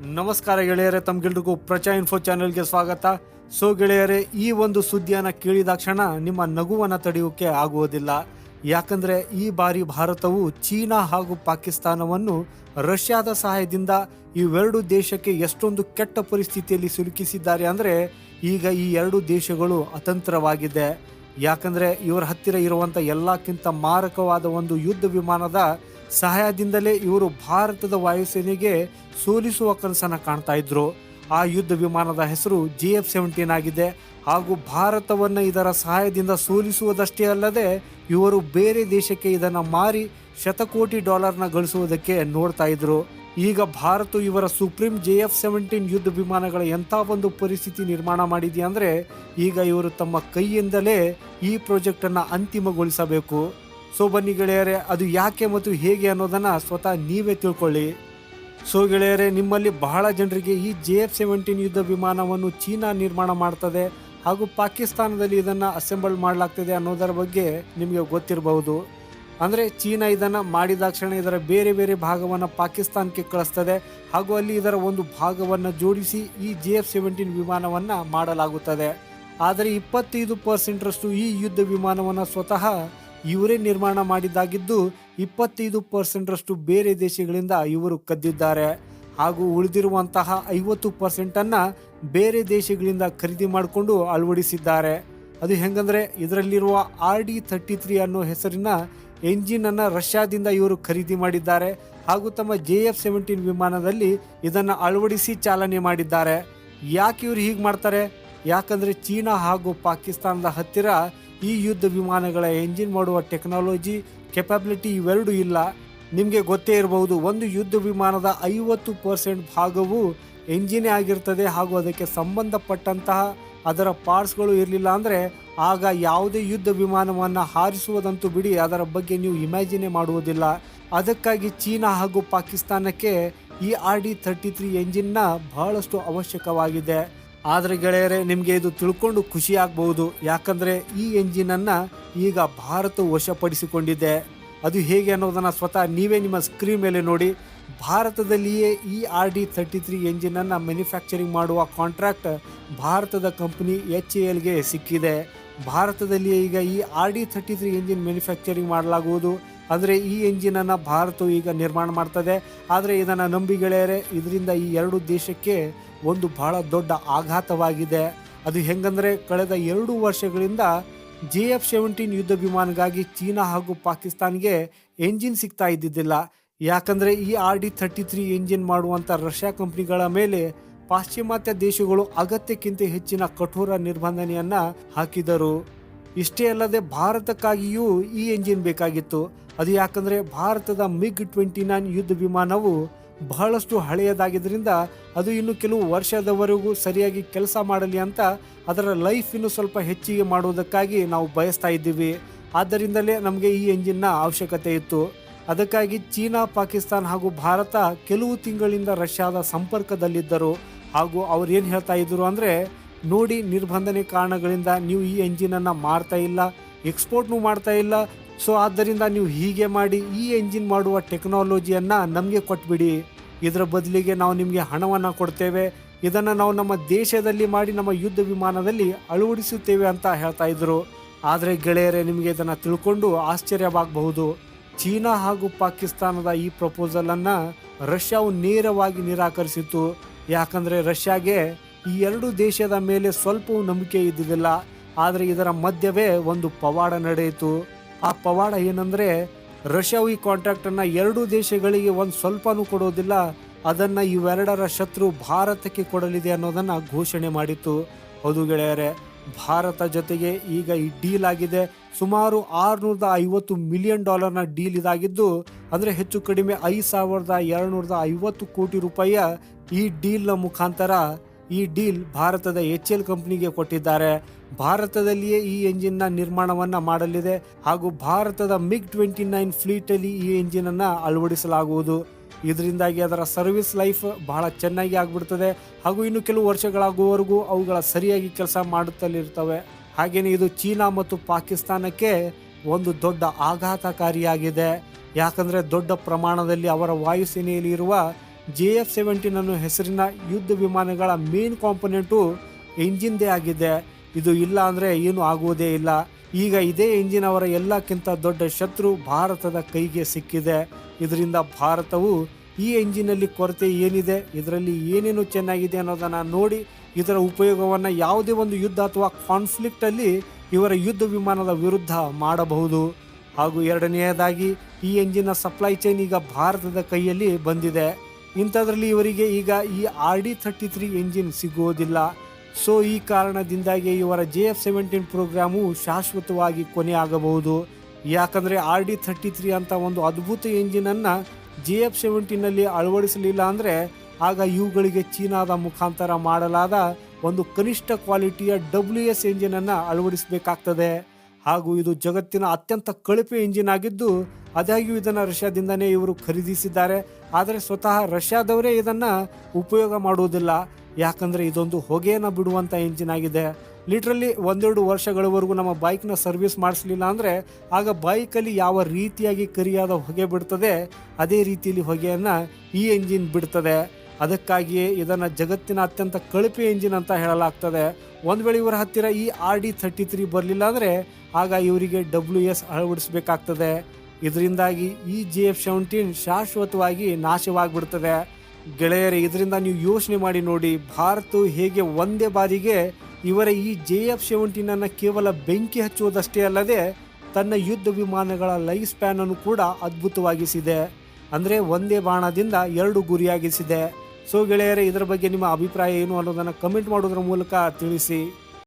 ನಮಸ್ಕಾರ ಗೆಳೆಯರೇ ತಮ್ಗೆಲ್ರಿಗೂ ಪ್ರಚಾ ಇನ್ಫೋ ಚಾನೆಲ್ಗೆ ಸ್ವಾಗತ. ಸೊ ಗೆಳೆಯರೇ, ಈ ಒಂದು ಸುದ್ದಿಯನ್ನ ಕೇಳಿದಾಕ್ಷಣ ನಿಮ್ಮ ನಗುವನ್ನು ತಡೆಯೋಕೆ ಆಗುವುದಿಲ್ಲ. ಯಾಕಂದರೆ ಈ ಬಾರಿ ಭಾರತವು ಚೀನಾ ಹಾಗೂ ಪಾಕಿಸ್ತಾನವನ್ನು ರಷ್ಯಾದ ಸಹಾಯದಿಂದ ಇವೆರಡು ದೇಶಕ್ಕೆ ಎಷ್ಟೊಂದು ಕೆಟ್ಟ ಪರಿಸ್ಥಿತಿಯಲ್ಲಿ ಸಿಲುಕಿಸಿದ್ದಾರೆ ಅಂದರೆ ಈಗ ಈ ಎರಡು ದೇಶಗಳು ಅತಂತ್ರವಾಗಿದೆ. ಯಾಕಂದರೆ ಇವರ ಹತ್ತಿರ ಇರುವಂಥ ಎಲ್ಲಕ್ಕಿಂತ ಮಾರಕವಾದ ಒಂದು ಯುದ್ಧ ವಿಮಾನದ ಸಹಾಯದಿಂದಲೇ ಇವರು ಭಾರತದ ವಾಯುಸೇನೆಗೆ ಸೋಲಿಸುವ ಕನಸನ್ನ ಕಾಣ್ತಾ ಇದ್ರು. ಆ ಯುದ್ಧ ವಿಮಾನದ ಹೆಸರು ಜಿ ಎಫ್ ಸೆವೆಂಟೀನ್ ಆಗಿದೆ. ಹಾಗೂ ಭಾರತವನ್ನು ಇದರ ಸಹಾಯದಿಂದ ಸೋಲಿಸುವುದಷ್ಟೇ ಅಲ್ಲದೆ ಇವರು ಬೇರೆ ದೇಶಕ್ಕೆ ಇದನ್ನ ಮಾರಿ ಶತಕೋಟಿ ಡಾಲರ್ನ ಗಳಿಸುವುದಕ್ಕೆ ನೋಡ್ತಾ ಇದ್ರು. ಈಗ ಭಾರತ ಇವರ ಸುಪ್ರೀಂ ಜೆ ಎಫ್ ಸೆವೆಂಟೀನ್ ಯುದ್ಧ ವಿಮಾನಗಳ ಎಂಥ ಒಂದು ಪರಿಸ್ಥಿತಿ ನಿರ್ಮಾಣ ಮಾಡಿದೆಯಾ ಅಂದ್ರೆ ಈಗ ಇವರು ತಮ್ಮ ಕೈಯಿಂದಲೇ ಈ ಪ್ರಾಜೆಕ್ಟ್ ಅನ್ನ ಅಂತಿಮಗೊಳಿಸಬೇಕು. ಸೊ ಬನ್ನಿ ಗೆಳೆಯರೆ, ಅದು ಯಾಕೆ ಮತ್ತು ಹೇಗೆ ಅನ್ನೋದನ್ನು ಸ್ವತಃ ನೀವೇ ತಿಳ್ಕೊಳ್ಳಿ. ಸೊ ಗೆಳೆಯರೆ, ನಿಮ್ಮಲ್ಲಿ ಬಹಳ ಜನರಿಗೆ ಈ ಜೆ ಎಫ್ ಸೆವೆಂಟೀನ್ ಯುದ್ಧ ವಿಮಾನವನ್ನು ಚೀನಾ ನಿರ್ಮಾಣ ಮಾಡ್ತದೆ ಹಾಗೂ ಪಾಕಿಸ್ತಾನದಲ್ಲಿ ಇದನ್ನು ಅಸೆಂಬಲ್ ಮಾಡಲಾಗ್ತಿದೆ ಅನ್ನೋದರ ಬಗ್ಗೆ ನಿಮಗೆ ಗೊತ್ತಿರಬಹುದು. ಅಂದರೆ ಚೀನಾ ಇದನ್ನು ಮಾಡಿದಾಕ್ಷಣ ಇದರ ಬೇರೆ ಬೇರೆ ಭಾಗವನ್ನು ಪಾಕಿಸ್ತಾನಕ್ಕೆ ಕಳಿಸ್ತದೆ ಹಾಗೂ ಅಲ್ಲಿ ಇದರ ಒಂದು ಭಾಗವನ್ನು ಜೋಡಿಸಿ ಈ ಜೆ ಎಫ್ ಸೆವೆಂಟೀನ್ ವಿಮಾನವನ್ನು ಮಾಡಲಾಗುತ್ತದೆ. ಆದರೆ ಇಪ್ಪತ್ತೈದು ಪರ್ಸೆಂಟ್ರಷ್ಟು ಈ ಯುದ್ಧ ವಿಮಾನವನ್ನು ಸ್ವತಃ ಇವರೇ ನಿರ್ಮಾಣ ಮಾಡಿದ್ದಾಗಿದ್ದು ಇಪ್ಪತ್ತೈದು ಪರ್ಸೆಂಟ್ರಷ್ಟು ಬೇರೆ ದೇಶಗಳಿಂದ ಇವರು ಕದ್ದಿದ್ದಾರೆ. ಹಾಗೂ ಉಳಿದಿರುವಂತಹ ಐವತ್ತು ಪರ್ಸೆಂಟನ್ನು ಬೇರೆ ದೇಶಗಳಿಂದ ಖರೀದಿ ಮಾಡಿಕೊಂಡು ಅಳವಡಿಸಿದ್ದಾರೆ. ಅದು ಹೆಂಗಂದ್ರೆ ಇದರಲ್ಲಿರುವ ಆರ್ ಡಿ ಥರ್ಟಿ ತ್ರೀ ಅನ್ನೋ ಹೆಸರಿನ ಎಂಜಿನ್ ಅನ್ನು ರಷ್ಯಾದಿಂದ ಇವರು ಖರೀದಿ ಮಾಡಿದ್ದಾರೆ. ಹಾಗೂ ತಮ್ಮ ಜೆ ಎಫ್ ಸೆವೆಂಟೀನ್ ವಿಮಾನದಲ್ಲಿ ಇದನ್ನು ಅಳವಡಿಸಿ ಚಾಲನೆ ಮಾಡಿದ್ದಾರೆ. ಯಾಕೆ ಇವರು ಹೀಗೆ ಮಾಡ್ತಾರೆ? ಯಾಕಂದ್ರೆ ಚೀನಾ ಹಾಗೂ ಪಾಕಿಸ್ತಾನದ ಹತ್ತಿರ ಈ ಯುದ್ಧ ವಿಮಾನಗಳ ಎಂಜಿನ್ ಮಾಡುವ ಟೆಕ್ನಾಲಜಿ ಕೆಪಾಬಿಲಿಟಿ ಇವೆರಡೂ ಇಲ್ಲ. ನಿಮಗೆ ಗೊತ್ತೇ ಇರಬಹುದು ಒಂದು ಯುದ್ಧ ವಿಮಾನದ ಐವತ್ತು ಪರ್ಸೆಂಟ್ ಭಾಗವು ಎಂಜಿನೇ ಆಗಿರ್ತದೆ ಹಾಗೂ ಅದಕ್ಕೆ ಸಂಬಂಧಪಟ್ಟಂತಹ ಅದರ ಪಾರ್ಟ್ಸ್ಗಳು ಇರಲಿಲ್ಲ ಅಂದರೆ ಆಗ ಯಾವುದೇ ಯುದ್ಧ ವಿಮಾನವನ್ನು ಹಾರಿಸುವುದಂತೂ ಬಿಡಿ, ಅದರ ಬಗ್ಗೆ ನೀವು ಇಮ್ಯಾಜಿನೇ ಮಾಡುವುದಿಲ್ಲ. ಅದಕ್ಕಾಗಿ ಚೀನಾ ಹಾಗೂ ಪಾಕಿಸ್ತಾನಕ್ಕೆ ಈ ಆರ್ ಡಿ ಥರ್ಟಿ ತ್ರೀ ಎಂಜಿನ್ನ ಬಹಳಷ್ಟು ಅವಶ್ಯಕವಾಗಿದೆ. ಆದರೆ ಗೆಳೆಯರೆ, ನಿಮಗೆ ಇದು ತಿಳ್ಕೊಂಡು ಖುಷಿ ಆಗ್ಬಹುದು. ಯಾಕಂದ್ರೆ ಈ ಎಂಜಿನನ್ನು ಈಗ ಭಾರತ ವಶಪಡಿಸಿಕೊಂಡಿದೆ. ಅದು ಹೇಗೆ ಅನ್ನೋದನ್ನ ಸ್ವತಃ ನೀವೇ ನಿಮ್ಮ ಸ್ಕ್ರೀನ್ ಮೇಲೆ ನೋಡಿ. ಭಾರತದಲ್ಲಿಯೇ ಈ ಆರ್ ಡಿ ತರ್ಟಿ ತ್ರೀ ಎಂಜಿನನ್ನು ಮ್ಯಾನುಫ್ಯಾಕ್ಚರಿಂಗ್ ಮಾಡುವ ಕಾಂಟ್ರಾಕ್ಟ್ ಭಾರತದ ಕಂಪನಿ ಎಚ್ ಎ ಎಲ್ಗೆ ಸಿಕ್ಕಿದೆ. ಭಾರತದಲ್ಲಿಯೇ ಈಗ ಈ R D thirty three engine manufacturing ಮಾಡಲಾಗುವುದು. ಅಂದರೆ ಈ ಎಂಜಿನನ್ನು ಭಾರತವು ಈಗ ನಿರ್ಮಾಣ ಮಾಡ್ತದೆ. ಆದರೆ ಇದನ್ನು ನಂಬಿ ಗೆಳೆಯರೆ, ಇದರಿಂದ ಈ ಎರಡು ದೇಶಕ್ಕೆ ಒಂದು ಬಹಳ ದೊಡ್ಡ ಆಘಾತವಾಗಿದೆ. ಅದು ಹೆಂಗಂದ್ರೆ ಕಳೆದ ಎರಡು ವರ್ಷಗಳಿಂದ ಜೆ ಎಫ್ ಸೆವೆಂಟೀನ್ ಯುದ್ಧ ವಿಮಾನಗಾಗಿ ಚೀನಾ ಹಾಗೂ ಪಾಕಿಸ್ತಾನ್ಗೆ ಎಂಜಿನ್ ಸಿಗ್ತಾ ಇದ್ದಿದ್ದಿಲ್ಲ. ಯಾಕಂದ್ರೆ ಈ R D thirty three engine ಮಾಡುವಂಥ ರಷ್ಯಾ ಕಂಪ್ನಿಗಳ ಮೇಲೆ ಪಾಶ್ಚಿಮಾತ್ಯ ದೇಶಗಳು ಅಗತ್ಯಕ್ಕಿಂತ ಹೆಚ್ಚಿನ ಕಠೋರ ನಿರ್ಬಂಧನೆಯನ್ನ ಹಾಕಿದರು. ಇಷ್ಟೇ ಅಲ್ಲದೆ ಭಾರತಕ್ಕಾಗಿಯೂ ಈ ಎಂಜಿನ್ ಬೇಕಾಗಿತ್ತು. ಅದು ಯಾಕಂದ್ರೆ ಭಾರತದ ಮಿಗ್ ಟ್ವೆಂಟಿ ನೈನ್ ಯುದ್ಧ ವಿಮಾನವು ಬಹಳಷ್ಟು ಹಳೆಯದಾಗಿದ್ದರಿಂದ ಅದು ಇನ್ನು ಕೆಲವು ವರ್ಷದವರೆಗೂ ಸರಿಯಾಗಿ ಕೆಲಸ ಮಾಡಲಿ ಅಂತ ಅದರ ಲೈಫ್ ಇನ್ನು ಸ್ವಲ್ಪ ಹೆಚ್ಚಿಗೆ ಮಾಡುವುದಕ್ಕಾಗಿ ನಾವು ಬಯಸ್ತಾ ಇದ್ದೀವಿ. ಆದ್ದರಿಂದಲೇ ನಮಗೆ ಈ ಎಂಜಿನ್ನ ಅವಶ್ಯಕತೆ ಇತ್ತು. ಅದಕ್ಕಾಗಿ ಚೀನಾ, ಪಾಕಿಸ್ತಾನ ಹಾಗೂ ಭಾರತ ಕೆಲವು ತಿಂಗಳಿಂದ ರಷ್ಯಾದ ಸಂಪರ್ಕದಲ್ಲಿದ್ದರು. ಹಾಗೂ ಅವ್ರು ಏನು ಹೇಳ್ತಾ ಇದ್ರು ಅಂದರೆ, ನೋಡಿ ನಿರ್ಬಂಧನೆ ಕಾರಣಗಳಿಂದ ನೀವು ಈ ಎಂಜಿನನ್ನು ಮಾರ್ತಾ ಇಲ್ಲ, ಎಕ್ಸ್ಪೋರ್ಟ್ನೂ ಮಾಡ್ತಾ ಇಲ್ಲ ಸೊ ಆದ್ದರಿಂದ ನೀವು ಹೀಗೆ ಮಾಡಿ ಈ ಎಂಜಿನ್ ಮಾಡುವ ಟೆಕ್ನಾಲಜಿಯನ್ನು ನಮಗೆ ಕೊಟ್ಬಿಡಿ. ಇದರ ಬದಲಿಗೆ ನಾವು ನಿಮಗೆ ಹಣವನ್ನು ಕೊಡ್ತೇವೆ. ಇದನ್ನು ನಾವು ನಮ್ಮ ದೇಶದಲ್ಲಿ ಮಾಡಿ ನಮ್ಮ ಯುದ್ಧ ವಿಮಾನದಲ್ಲಿ ಅಳವಡಿಸುತ್ತೇವೆ ಅಂತ ಹೇಳ್ತಾ ಇದ್ರು. ಆದರೆ ಗೆಳೆಯರೇ, ನಿಮಗೆ ಇದನ್ನು ತಿಳ್ಕೊಂಡು ಆಶ್ಚರ್ಯವಾಗಬಹುದು. ಚೀನಾ ಹಾಗೂ ಪಾಕಿಸ್ತಾನದ ಈ ಪ್ರಪೋಸಲನ್ನು ರಷ್ಯಾವು ನೇರವಾಗಿ ನಿರಾಕರಿಸಿತ್ತು. ಯಾಕಂದರೆ ರಷ್ಯಾಗೆ ಈ ಎರಡು ದೇಶದ ಮೇಲೆ ಸ್ವಲ್ಪವೂ ನಂಬಿಕೆ ಇದ್ದಿದ್ದಿಲ್ಲ. ಆದರೆ ಇದರ ಮಧ್ಯವೇ ಒಂದು ಪವಾಡ ನಡೆಯಿತು. ಆ ಪವಾಡ ಏನಂದ್ರೆ ರಷ್ಯಾವು ಈ ಕಾಂಟ್ರಾಕ್ಟನ್ನು ಎರಡು ದೇಶಗಳಿಗೆ ಒಂದು ಸ್ವಲ್ಪನೂ ಕೊಡೋದಿಲ್ಲ, ಅದನ್ನು ಇವೆರಡರ ಶತ್ರು ಭಾರತಕ್ಕೆ ಕೊಡಲಿದೆ ಅನ್ನೋದನ್ನು ಘೋಷಣೆ ಮಾಡಿತ್ತು. ಹೌದು ಗೆಳೆಯರೆ, ಭಾರತ ಜೊತೆಗೆ ಈಗ ಈ ಡೀಲ್ ಆಗಿದೆ. ಸುಮಾರು ಆರುನೂರದ ಐವತ್ತು ಮಿಲಿಯನ್ ಡಾಲರ್ನ ಡೀಲ್ ಇದಾಗಿದ್ದು, ಅಂದರೆ ಹೆಚ್ಚು ಕಡಿಮೆ ಐದು ಸಾವಿರದ ಎರಡುನೂರದ ಐವತ್ತು ಕೋಟಿ ರೂಪಾಯಿಯ ಈ ಡೀಲ್ನ ಮುಖಾಂತರ ಈ ಡೀಲ್ ಭಾರತದ ಎಚ್ ಎಲ್ ಕಂಪ್ನಿಗೆ ಕೊಟ್ಟಿದ್ದಾರೆ. ಭಾರತದಲ್ಲಿಯೇ ಈ ಎಂಜಿನ್ನ ನಿರ್ಮಾಣವನ್ನು ಮಾಡಲಿದೆ ಹಾಗೂ ಭಾರತದ ಮಿಗ್ ಟ್ವೆಂಟಿ ನೈನ್ ಫ್ಲೀಟಲ್ಲಿ ಈ ಎಂಜಿನನ್ನು ಅಳವಡಿಸಲಾಗುವುದು. ಇದರಿಂದಾಗಿ ಅದರ ಸರ್ವಿಸ್ ಲೈಫ್ ಬಹಳ ಚೆನ್ನಾಗಿ ಆಗ್ಬಿಡ್ತದೆ ಹಾಗೂ ಇನ್ನು ಕೆಲವು ವರ್ಷಗಳಾಗುವವರೆಗೂ ಅವುಗಳ ಸರಿಯಾಗಿ ಕೆಲಸ ಮಾಡುತ್ತಲಿರ್ತವೆ ಹಾಗೆಯೇ ಇದು ಚೀನಾ ಮತ್ತು ಪಾಕಿಸ್ತಾನಕ್ಕೆ ಒಂದು ದೊಡ್ಡ ಆಘಾತಕಾರಿಯಾಗಿದೆ. ಯಾಕಂದರೆ ದೊಡ್ಡ ಪ್ರಮಾಣದಲ್ಲಿ ಅವರ ವಾಯುಸೇನೆಯಲ್ಲಿ ಇರುವ ಜೆ ಎಫ್ ಸೆವೆಂಟೀನ್ ಅನ್ನೋ ಹೆಸರಿನ ಯುದ್ಧ ವಿಮಾನಗಳ ಮೇನ್ ಕಾಂಪೊನೆಂಟು ಎಂಜಿನ್ದೇ ಆಗಿದೆ. ಇದು ಇಲ್ಲ ಅಂದರೆ ಏನು ಆಗುವುದೇ ಇಲ್ಲ. ಈಗ ಇದೇ ಎಂಜಿನ್ ಅವರ ಎಲ್ಲಕ್ಕಿಂತ ದೊಡ್ಡ ಶತ್ರು ಭಾರತದ ಕೈಗೆ ಸಿಕ್ಕಿದೆ. ಇದರಿಂದ ಭಾರತವು ಈ ಎಂಜಿನಲ್ಲಿ ಕೊರತೆ ಏನಿದೆ, ಇದರಲ್ಲಿ ಏನೇನು ಚೆನ್ನಾಗಿದೆ ಅನ್ನೋದನ್ನು ನೋಡಿ, ಇದರ ಉಪಯೋಗವನ್ನು ಯಾವುದೇ ಒಂದು ಯುದ್ಧ ಅಥವಾ ಕಾನ್ಫ್ಲಿಕ್ಟಲ್ಲಿ ಇವರ ಯುದ್ಧ ವಿಮಾನದ ವಿರುದ್ಧ ಮಾಡಬಹುದು. ಹಾಗೂ ಎರಡನೆಯದಾಗಿ ಈ ಎಂಜಿನ್ನ ಸಪ್ಲೈ ಚೈನ್ ಈಗ ಭಾರತದ ಕೈಯಲ್ಲಿ ಬಂದಿದೆ. ಇಂಥದ್ರಲ್ಲಿ ಇವರಿಗೆ ಈಗ ಈ R D thirty three engine ಸಿಗುವುದಿಲ್ಲ ಸೊ ಈ ಕಾರಣದಿಂದಾಗಿ ಇವರ ಜೆ ಎಫ್ ಸೆವೆಂಟೀನ್ ಪ್ರೋಗ್ರಾಮು ಶಾಶ್ವತವಾಗಿ ಕೊನೆ ಆಗಬಹುದು ಯಾಕಂದರೆ ಆರ್ ಡಿ ಥರ್ಟಿ ತ್ರೀ ಅಂತ ಒಂದು ಅದ್ಭುತ ಎಂಜಿನನ್ನು ಜೆ ಎಫ್ ಸೆವೆಂಟೀನಲ್ಲಿ ಅಳವಡಿಸಲಿಲ್ಲ ಅಂದರೆ ಆಗ ಇವುಗಳಿಗೆ ಚೀನಾದ ಮುಖಾಂತರ ಮಾಡಲಾದ ಒಂದು ಕನಿಷ್ಠ ಕ್ವಾಲಿಟಿಯ ಡಬ್ಲ್ಯೂ ಎಸ್ ಎಂಜಿನನ್ನು ಅಳವಡಿಸಬೇಕಾಗ್ತದೆ. ಹಾಗೂ ಇದು ಜಗತ್ತಿನ ಅತ್ಯಂತ ಕಳಪೆ ಇಂಜಿನ್ ಆಗಿದ್ದು, ಆದಾಗ್ಯೂ ಇದನ್ನು ರಷ್ಯಾದಿಂದನೇ ಇವರು ಖರೀದಿಸಿದ್ದಾರೆ. ಆದರೆ ಸ್ವತಃ ರಷ್ಯಾದವರೇ ಇದನ್ನು ಉಪಯೋಗ ಮಾಡುವುದಿಲ್ಲ. ಯಾಕಂದರೆ ಇದೊಂದು ಹೊಗೆಯನ್ನು ಬಿಡುವಂಥ ಇಂಜಿನ್ ಆಗಿದೆ. ಲಿಟ್ರಲ್ಲಿ ಒಂದೆರಡು ವರ್ಷಗಳವರೆಗೂ ನಮ್ಮ ಬೈಕ್ನ ಸರ್ವಿಸ್ ಮಾಡಿಸ್ಲಿಲ್ಲ ಅಂದರೆ ಆಗ ಬೈಕಲ್ಲಿ ಯಾವ ರೀತಿಯಾಗಿ ಕರಿಯಾದ ಹೊಗೆ ಬಿಡ್ತದೆ, ಅದೇ ರೀತಿಯಲ್ಲಿ ಹೊಗೆಯನ್ನು ಈ ಎಂಜಿನ್ ಬಿಡ್ತದೆ. ಅದಕ್ಕಾಗಿಯೇ ಇದನ್ನು ಜಗತ್ತಿನ ಅತ್ಯಂತ ಕಳಪೆ ಇಂಜಿನ್ ಅಂತ ಹೇಳಲಾಗ್ತದೆ. ಒಂದು ವೇಳೆ ಇವರ ಹತ್ತಿರ ಈ ಆರ್ ಡಿ ಥರ್ಟಿ ತ್ರೀ ಬರಲಿಲ್ಲ ಅಂದರೆ ಆಗ ಇವರಿಗೆ ಡಬ್ಲ್ಯೂ ಎಸ್ ಅಳವಡಿಸಬೇಕಾಗ್ತದೆ. ಇದರಿಂದಾಗಿ ಈ ಜೆ ಎಫ್ ಸೆವೆಂಟೀನ್ ಶಾಶ್ವತವಾಗಿ ನಾಶವಾಗಿಬಿಡ್ತದೆ. ಗೆಳೆಯರೇ, ಇದರಿಂದ ನೀವು ಯೋಚನೆ ಮಾಡಿ ನೋಡಿ, ಭಾರತ ಹೇಗೆ ಒಂದೇ ಬಾರಿಗೆ ಇವರ ಈ ಜೆ ಎಫ್ ಸೆವೆಂಟೀನನ್ನು ಕೇವಲ ಬೆಂಕಿ ಹಚ್ಚುವುದಷ್ಟೇ ಅಲ್ಲದೆ ತನ್ನ ಯುದ್ಧ ವಿಮಾನಗಳ ಲೈಫ್ ಸ್ಪ್ಯಾನ್ ಅನ್ನು ಕೂಡ ಅದ್ಭುತವಾಗಿಸಿದೆ. ಅಂದರೆ ಒಂದೇ ಬಾಣದಿಂದ ಎರಡು ಗುರಿಯಾಗಿಸಿದೆ. ಸೊ ಗೆಳೆಯರೇ ಇದರ ಬಗ್ಗೆ ನಿಮ್ಮ ಅಭಿಪ್ರಾಯ ಏನು ಅನ್ನೋದನ್ನು ಕಮೆಂಟ್ ಮಾಡೋದ್ರ ಮೂಲಕ ತಿಳಿಸಿ.